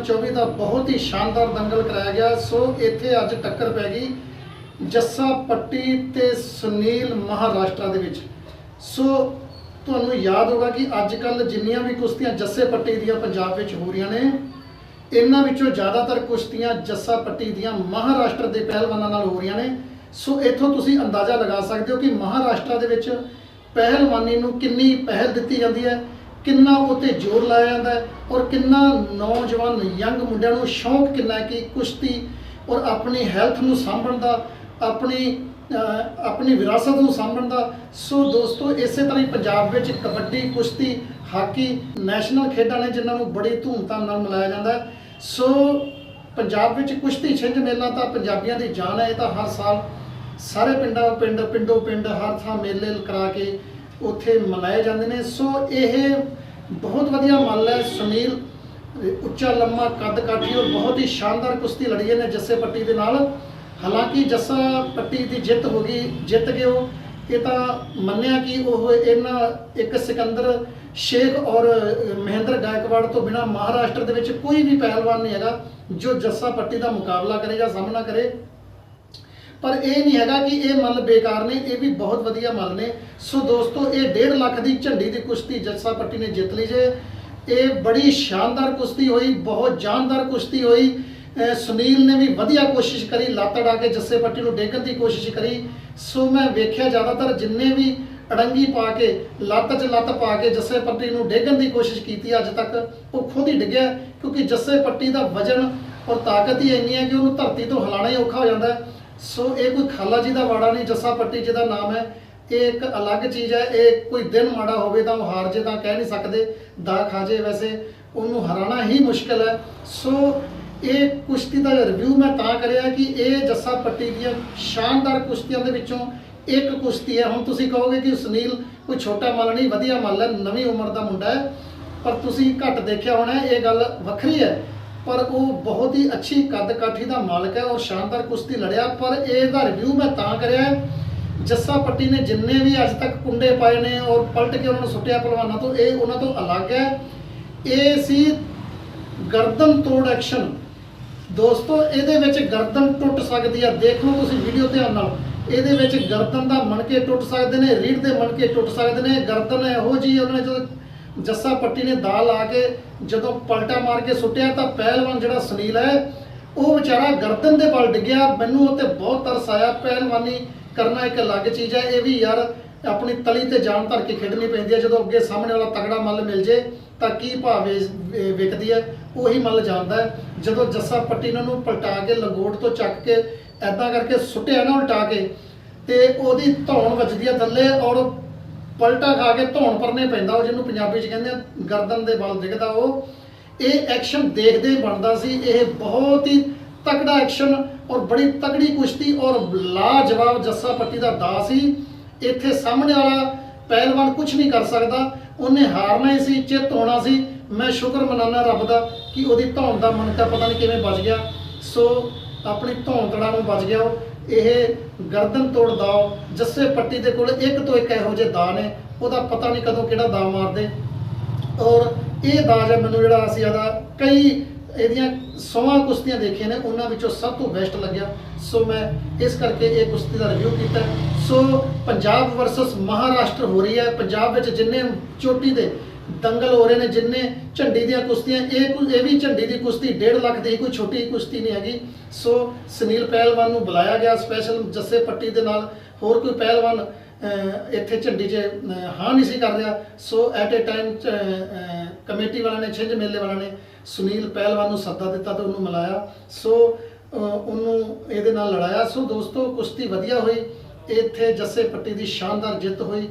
2024 ਦਾ ਬਹੁਤ ਹੀ ਸ਼ਾਨਦਾਰ ਦੰਗਲ ਕਰਾਇਆ ਗਿਆ। ਸੋ ਇੱਥੇ ਅੱਜ ਟੱਕਰ ਪੈ ਗਈ ਜੱਸਾ ਪੱਟੀ ਤੇ ਸੁਨੀਲ ਮਹਾਰਾਸ਼ਟਰ ਦੇ ਵਿੱਚ। ਸੋ ਤੁਹਾਨੂੰ ਯਾਦ ਹੋਗਾ ਕਿ ਅੱਜ ਕੱਲ ਜਿੰਨੀਆਂ ਵੀ ਕੁਸ਼ਤੀਆਂ ਜੱਸੇ ਪੱਟੀ ਦੀਆਂ ਪੰਜਾਬ ਵਿੱਚ ਹੋ ਰਹੀਆਂ ਨੇ, ਇਹਨਾਂ ਵਿੱਚੋਂ ਜ਼ਿਆਦਾਤਰ ਕੁਸ਼ਤੀਆਂ ਜੱਸਾ ਪੱਟੀ ਦੀਆਂ ਮਹਾਰਾਸ਼ਟਰ ਦੇ ਪਹਿਲਵਾਨਾਂ ਨਾਲ ਹੋ ਰਹੀਆਂ ਨੇ। ਸੋ ਇੱਥੋਂ ਤੁਸੀਂ ਅੰਦਾਜ਼ਾ ਲਗਾ ਸਕਦੇ ਹੋ ਕਿ ਮਹਾਰਾਸ਼ਟਰ ਦੇ ਵਿੱਚ ਪਹਿਲਵਾਨੀ ਨੂੰ ਕਿੰਨੀ ਪਹਿਲ ਦਿੱਤੀ ਜਾਂਦੀ ਹੈ। ਕਿੰਨਾ ਉਹ ਤੇ ਜ਼ੋਰ ਲਾਇਆ ਜਾਂਦਾ ਹੈ ਔਰ ਕਿੰਨਾ ਨੌਜਵਾਨ ਯੰਗ ਮੁੰਡਿਆਂ ਨੂੰ ਸ਼ੌਂਕ ਕਿੰਨਾ ਹੈ ਕਿ ਕੁਸ਼ਤੀ ਔਰ ਆਪਣੀ ਹੈਲਥ ਨੂੰ ਸਾਂਭਣ ਦਾ, ਆਪਣੀ ਆਪਣੀ ਵਿਰਾਸਤ ਨੂੰ ਸਾਂਭਣ ਦਾ। ਸੋ ਦੋਸਤੋ, ਇਸੇ ਤਰ੍ਹਾਂ ਹੀ ਪੰਜਾਬ ਵਿੱਚ ਕਬੱਡੀ, ਕੁਸ਼ਤੀ, ਹਾਕੀ ਨੈਸ਼ਨਲ ਖੇਡਾਂ ਨੇ ਜਿਨ੍ਹਾਂ ਨੂੰ ਬੜੀ ਧੂਮਧਾਮ ਨਾਲ ਮਨਾਇਆ ਜਾਂਦਾ ਹੈ। ਸੋ ਪੰਜਾਬ ਵਿੱਚ ਕੁਸ਼ਤੀ ਛਿੰਝ ਮੇਲਾ ਤਾਂ ਪੰਜਾਬੀਆਂ ਦੀ ਜਾਨ ਹੈ। ਇਹ ਤਾਂ ਹਰ ਸਾਲ ਸਾਰੇ ਪਿੰਡਾਂ, ਪਿੰਡ ਪਿੰਡੋਂ ਪਿੰਡ ਹਰ ਥਾਂ ਮੇਲੇ ਕਰਾ ਕੇ ਉੱਥੇ ਮਨਾਏ ਜਾਂਦੇ ਨੇ। ਸੋ ਇਹ ਬਹੁਤ ਵਧੀਆ ਮੱਲ ਹੈ ਸੁਨੀਲ, ਉੱਚਾ, ਲੰਮਾ ਕੱਦ ਕਾਠੀ ਔਰ ਬਹੁਤ ਹੀ ਸ਼ਾਨਦਾਰ ਕੁਸ਼ਤੀ ਲੜੀ ਨੇ ਜੱਸੇ ਪੱਟੀ ਦੇ ਨਾਲ। ਹਾਲਾਂਕਿ ਜੱਸਾ ਪੱਟੀ ਦੀ ਜਿੱਤ ਹੋ ਗਈ, ਜਿੱਤ ਗਏ ਉਹ। ਇਹ ਤਾਂ ਮੰਨਿਆ ਕਿ ਉਹ ਇਹਨਾਂ ਇੱਕ ਸਿਕੰਦਰ, ਸ਼ੇਖ ਔਰ ਮਹਿੰਦਰ ਗਾਇਕਵਾੜ ਤੋਂ ਬਿਨਾ ਮਹਾਰਾਸ਼ਟਰ ਦੇ ਵਿੱਚ ਕੋਈ ਵੀ ਪਹਿਲਵਾਨ ਨਹੀਂ ਹੈਗਾ ਜੋ ਜੱਸਾ ਪੱਟੀ ਦਾ ਮੁਕਾਬਲਾ ਕਰੇ ਜਾਂ ਸਾਹਮਣਾ ਕਰੇ। ਪਰ ਇਹ ਨਹੀਂ ਹੈਗਾ ਕਿ ਇਹ ਮੱਲ ਬੇਕਾਰ ਨੇ, ਇਹ ਵੀ ਬਹੁਤ ਵਧੀਆ ਮੱਲ ਨੇ। ਸੋ ਦੋਸਤੋ, ਇਹ 1.5 ਲੱਖ ਦੀ ਝੰਡੀ ਦੀ ਕੁਸ਼ਤੀ ਜੱਸਾ ਪੱਟੀ ਨੇ ਜਿੱਤ ਲਈ ਜੇ। ਇਹ ਬੜੀ ਸ਼ਾਨਦਾਰ ਕੁਸ਼ਤੀ ਹੋਈ, ਬਹੁਤ ਜਾਨਦਾਰ ਕੁਸ਼ਤੀ ਹੋਈ। ਸੁਨੀਲ ਨੇ ਵੀ ਵਧੀਆ ਕੋਸ਼ਿਸ਼ ਕਰੀ, ਲੱਤ ਅੜਾ ਕੇ ਜੱਸੇ ਪੱਟੀ ਨੂੰ ਡੇਗਣ ਦੀ ਕੋਸ਼ਿਸ਼ ਕਰੀ। ਸੋ ਮੈਂ ਵੇਖਿਆ ਜ਼ਿਆਦਾਤਰ ਜਿੰਨੇ ਵੀ ਅੜੰਗੀ ਪਾ ਕੇ, ਲੱਤ 'ਚ ਲੱਤ ਪਾ ਕੇ ਜੱਸੇ ਪੱਟੀ ਨੂੰ ਡੇਗਣ ਦੀ ਕੋਸ਼ਿਸ਼ ਕੀਤੀ ਅੱਜ ਤੱਕ ਉਹ ਖੁਦ ਹੀ ਡਿੱਗਿਆ, ਕਿਉਂਕਿ ਜੱਸੇ ਪੱਟੀ ਦਾ ਵਜਨ ਔਰ ਤਾਕਤ ਹੀ ਇੰਨੀ ਹੈ ਕਿ ਉਹਨੂੰ ਧਰਤੀ ਤੋਂ ਹਿਲਾਣਾ ਹੀ ਔਖਾ ਹੋ ਜਾਂਦਾ ਹੈ। ਸੋ ਇਹ ਕੋਈ ਖਾਲਾ ਜੀ ਦਾ ਵਾੜਾ ਨਹੀਂ, ਜੱਸਾ ਪੱਟੀ ਜਿਹਦਾ ਨਾਮ ਹੈ। ਇਹ ਇੱਕ ਅਲੱਗ ਚੀਜ਼ ਹੈ, ਇਹ ਕੋਈ ਦਿਨ ਮਾੜਾ ਹੋਵੇ ਤਾਂ ਉਹ ਹਾਰ ਜੇ ਤਾਂ ਕਹਿ ਨਹੀਂ ਸਕਦੇ, ਦਾ ਖਾ ਜੇ ਵੈਸੇ, ਉਹਨੂੰ ਹਰਾਣਾ ਹੀ ਮੁਸ਼ਕਲ ਹੈ। ਸੋ ਇਹ ਕੁਸ਼ਤੀ ਦਾ ਰਿਵਿਊ ਮੈਂ ਤਾਂ ਕਰਿਆ ਕਿ ਇਹ ਜੱਸਾ ਪੱਟੀ ਦੀਆਂ ਸ਼ਾਨਦਾਰ ਕੁਸ਼ਤੀਆਂ ਦੇ ਵਿੱਚੋਂ ਇੱਕ ਕੁਸ਼ਤੀ ਹੈ। ਹੁਣ ਤੁਸੀਂ ਕਹੋਗੇ ਕਿ ਸੁਨੀਲ ਕੋਈ ਛੋਟਾ ਮੱਲ ਨਹੀਂ, ਵਧੀਆ ਮੱਲ ਹੈ, ਨਵੀਂ ਉਮਰ ਦਾ ਮੁੰਡਾ ਹੈ। ਪਰ ਤੁਸੀਂ ਘੱਟ ਦੇਖਿਆ ਹੋਣਾ, ਇਹ ਗੱਲ ਵੱਖਰੀ ਹੈ। ਪਰ ਉਹ ਬਹੁਤ ਹੀ ਅੱਛੀ ਕੱਦ ਕਾਠੀ ਦਾ ਮਾਲਕ ਹੈ ਔਰ ਸ਼ਾਨਦਾਰ ਕੁਸ਼ਤੀ ਲੜਿਆ। ਪਰ ਇਹਦਾ ਰਿਵਿਊ ਮੈਂ ਤਾਂ ਕਰਿਆ ਜੱਸਾ ਪੱਟੀ ਨੇ ਜਿੰਨੇ ਵੀ ਅੱਜ ਤੱਕ ਕੁੰਡੇ ਪਾਏ ਨੇ ਔਰ ਪਲਟ ਕੇ ਉਹਨਾਂ ਨੂੰ ਸੁੱਟਿਆ ਪਹਿਲਵਾਨਾਂ ਤੋਂ, ਇਹ ਉਹਨਾਂ ਤੋਂ ਅਲੱਗ ਹੈ। ਇਹ ਸੀ ਗਰਦਨ ਤੋੜ ਐਕਸ਼ਨ ਦੋਸਤੋ, ਇਹਦੇ ਵਿੱਚ ਗਰਦਨ ਟੁੱਟ ਸਕਦੀ ਆ ਦੇਖ ਲਓ ਤੁਸੀਂ ਵੀਡੀਓ ਧਿਆਨ ਨਾਲ। ਇਹਦੇ ਵਿੱਚ ਗਰਦਨ ਦਾ ਮਣਕੇ ਟੁੱਟ ਸਕਦੇ ਨੇ ਰੀੜ ਦੇ ਮਣਕੇ ਟੁੱਟ ਸਕਦੇ ਨੇ। ਗਰਦਨ ਇਹੋ ਜੀ ਉਹਨਾਂ ਨੇ ਜਦੋਂ ਜੱਸਾ ਪੱਟੀ ਨੇ ਦਾ ਲਾ ਕੇ ਜਦੋਂ ਪਲਟਾ ਮਾਰ ਕੇ ਸੁੱਟਿਆ ਤਾਂ ਪਹਿਲਵਾਨ ਜਿਹੜਾ ਸੁਨੀਲ ਹੈ, ਉਹ ਵਿਚਾਰਾ ਗਰਦਨ ਦੇ ਬਲ ਡਿੱਗਿਆ। ਮੈਨੂੰ ਉਹ ਤੇ ਬਹੁਤ ਤਰਸ ਆਇਆ। ਪਹਿਲਵਾਨੀ ਕਰਨਾ ਇੱਕ ਅਲੱਗ ਚੀਜ਼ ਹੈ। ਇਹ ਵੀ ਯਾਰ ਆਪਣੀ ਤਲੀ ਤੇ ਜਾਨ ਧਰ ਕੇ ਖੇਡਣੀ ਪੈਂਦੀ ਹੈ। ਜਦੋਂ ਅੱਗੇ ਸਾਹਮਣੇ ਵਾਲਾ ਤਗੜਾ ਮੱਲ ਮਿਲ ਜੇ ਤਾਂ ਕੀ ਭਾਅ ਵਿਕਦੀ ਹੈ? ਉਹੀ ਮੱਲ ਜਾਣਦਾ ਹੈ। ਜਦੋਂ ਜੱਸਾ ਪੱਟੀ ਨੇ ਉਹਨੂੰ ਪਲਟਾ ਕੇ ਲੰਗੋਟ ਤੋਂ ਚੱਕ ਕੇ ਐਦਾਂ ਕਰਕੇ ਸੁੱਟਿਆ ਨਾ ਉਲਟਾ ਕੇ, ਤੇ ਉਹਦੀ ਧੌਣ ਵੱਜਦੀ ਹੈ ਥੱਲੇ ਔਰ ਪਲਟਾ ਖਾ ਕੇ ਧੌਣ ਪਰਨੇ ਪੈਂਦਾ, ਉਹ ਜਿਹਨੂੰ ਪੰਜਾਬੀ 'ਚ ਕਹਿੰਦੇ ਆ, ਗਰਦਨ ਦੇ ਬਲ ਦਿਖਦਾ ਉਹ। ਇਹ ਐਕਸ਼ਨ ਦੇਖਦੇ ਹੀ ਬਣਦਾ ਸੀ, ਇਹ ਬਹੁਤ ਹੀ ਤਕੜਾ ਐਕਸ਼ਨ ਔਰ ਬੜੀ ਤਕੜੀ ਕੁਸ਼ਤੀ ਔਰ ਲਾਜਵਾਬ ਜੱਸਾ ਪੱਟੀ ਦਾ ਦਾ ਸੀ। ਇੱਥੇ ਸਾਹਮਣੇ ਵਾਲਾ ਪਹਿਲਵਾਨ ਕੁਝ ਨਹੀਂ ਕਰ ਸਕਦਾ। ਉਹਨੇ ਹਾਰਨਾ ਹੀ ਸੀ, ਚਿੱਤ ਹੋਣਾ ਸੀ। ਮੈਂ ਸ਼ੁਕਰ ਮਨਾਨਾ ਰੱਬ ਦਾ ਕਿ ਉਹਦੀ ਧੌਣ ਦਾ ਮਨਕਾ ਪਤਾ ਨਹੀਂ ਕਿਵੇਂ ਬਚ ਗਿਆ। ਸੋ ਆਪਣੀ ਧੌਣ ਤੜਾ ਨੂੰ ਬਚ ਗਿਆ ਉਹ। ਇਹ ਗਰਦਨ ਤੋੜ ਦਾਓ, ਜੱਸੇ ਪੱਟੀ ਦੇ ਕੋਲ ਇੱਕ ਤੋਂ ਇੱਕ ਇਹੋ ਜਿਹੇ ਦਾ ਨੇ, ਉਹਦਾ ਪਤਾ ਨਹੀਂ ਕਦੋਂ ਕਿਹੜਾ ਦਾ ਮਾਰਦੇ। ਔਰ ਇਹ ਦਾਜ ਹੈ ਮੈਨੂੰ ਜਿਹੜਾ ਅਸੀਂ ਆਦਾ, ਕਈ ਇਹਦੀਆਂ ਸੋਹਾਂ ਕੁਸ਼ਤੀਆਂ ਦੇਖੀਆਂ ਨੇ, ਉਹਨਾਂ ਵਿੱਚੋਂ ਸਭ ਤੋਂ ਬੈਸਟ ਲੱਗਿਆ। ਸੋ ਮੈਂ ਇਸ ਕਰਕੇ ਇਹ ਕੁਸ਼ਤੀ ਦਾ ਰਿਵਿਊ ਕੀਤਾ। ਸੋ ਪੰਜਾਬ ਵਰਸਸ ਮਹਾਰਾਸ਼ਟਰ ਹੋ ਰਹੀ ਹੈ। ਪੰਜਾਬ ਵਿੱਚ ਜਿੰਨੇ ਚੋਟੀ ਦੇ ਦੰਗਲ ਹੋ ਰਹੇ ਨੇ ਜਿੰਨੇ ਝੰਡੀ ਦੀਆਂ ਕੁਸ਼ਤੀਆਂ, ਇਹ ਕੁ- ਇਹ ਵੀ ਝੰਡੀ ਦੀ ਕੁਸ਼ਤੀ 1.5 ਲੱਖ ਦੀ ਕੋਈ ਛੋਟੀ ਕੁਸ਼ਤੀ ਨਹੀਂ ਹੈਗੀ। ਸੋ ਸੁਨੀਲ ਪਹਿਲਵਾਨ ਨੂੰ ਬੁਲਾਇਆ ਗਿਆ ਸਪੈਸ਼ਲ ਜੱਸੇ ਪੱਟੀ ਦੇ ਨਾਲ। ਹੋਰ ਕੋਈ ਪਹਿਲਵਾਨ ਇੱਥੇ ਝੰਡੀ 'ਚ ਹਾਂ ਨਹੀਂ ਸੀ ਕਰ ਰਿਹਾ। So at a time committee ਵਾਲਿਆਂ ਨੇ, ਛਿੰਝ ਮੇਲੇ ਵਾਲਿਆਂ ਨੇ ਸੁਨੀਲ ਪਹਿਲਵਾਨ ਨੂੰ ਸੱਦਾ ਦਿੱਤਾ ਤੇ ਉਹਨੂੰ ਮਿਲਾਇਆ। ਸੋ ਉਹਨੂੰ ਇਹਦੇ ਨਾਲ ਲੜਾਇਆ। ਸੋ ਦੋਸਤੋ, ਕੁਸ਼ਤੀ ਵਧੀਆ ਹੋਈ। ਇੱਥੇ ਜੱਸੇ ਪੱਟੀ ਦੀ ਸ਼ਾਨਦਾਰ ਜਿੱਤ ਹੋਈ।